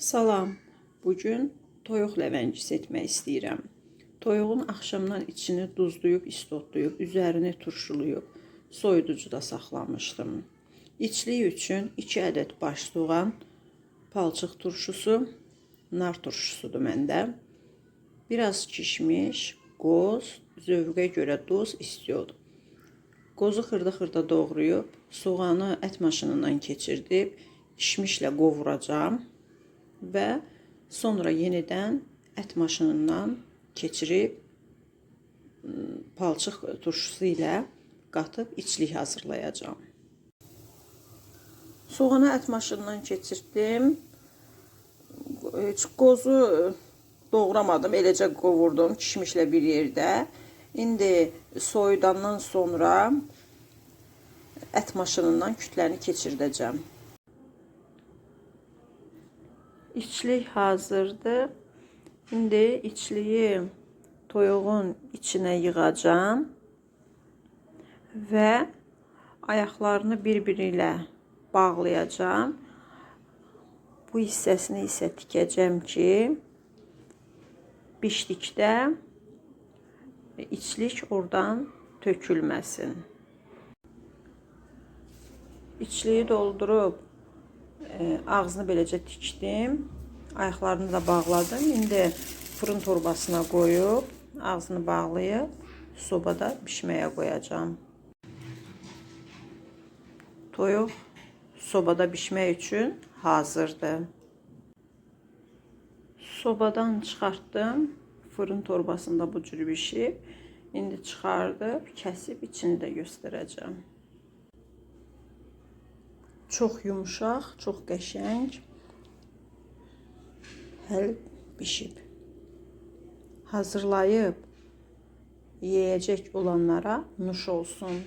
Salam. Bugün toyuq ləvəngisi etmək istəyirəm. Toyuğun axşamdan içini duzlayıb, istotlayıb, üzərini turşulayıb, soyuducuda saxlamışdım. İçliyi üçün 2 ədəd baş soğan, palçıq turşusu, nar turşusudur məndə. Biraz kişmiş, qoz, zövqə görə duz istiyordu. Qozu xırda-xırda doğrayıb, soğanı ət maşınından keçirdib, kişmişlə qovuracağam və sonra yenidən ət maşınından keçirib ım, palçıq turşusu ilə qatıb içlik hazırlayacağam. Soğanı ət maşınından keçirtdim. Heç qozu doğramadım, eləcə qovurdum kişmişlə bir yerdə. İndi soyudandan sonra ət maşınından kütləni keçirdəcəm. İçlik hazırdır. İndi içliyi toyuğun içine yığacağım və ayaqlarını bir-biri bağlayacağım. Bu hissəsini isə tikəcəm ki, bişdikdə içlik oradan tökülməsin. İçliyi doldurub ağzını beləcə tikdim. Ayaqlarını da bağladım. İndi fırın torbasına qoyub ağzını bağlayıb sobada bişməyə qoyacağam. Toyuq sobada bişmək üçün hazırdır. Sobadan çıxartdım. Fırın torbasında bu cür bişib. İndi çıxardıb kəsib içini də göstərəcəm. Çox yumşaq, çox qəşəng. Həll bişib. Hazırlayıb yeyəcək olanlara nuş olsun.